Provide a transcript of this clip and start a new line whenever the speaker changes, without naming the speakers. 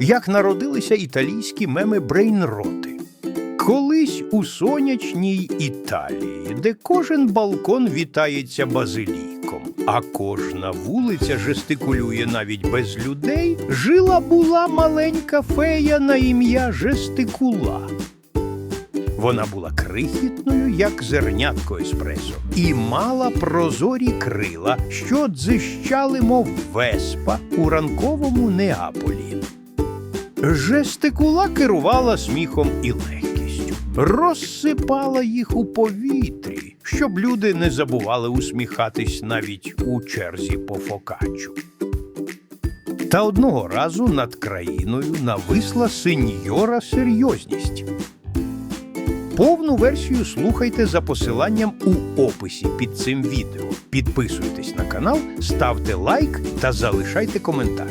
як народилися італійські меми брейнроти. Колись у сонячній Італії, де кожен балкон вітається базиліком, а кожна вулиця жестикулює навіть без людей, жила була маленька фея на ім'я Жестикула. Вона була крихітною, як зернятко еспресо, і мала прозорі крила, що дзищали, мов веспа у ранковому Неаполі. Жестикула керувала сміхом і легкістю, розсипала їх у повітрі, щоб люди не забували усміхатись навіть у черзі по фокачу. Та одного разу над країною нависла сеньора серйозність. Повну версію слухайте за посиланням у описі під цим відео. Підписуйтесь на канал, ставте лайк та залишайте коментар.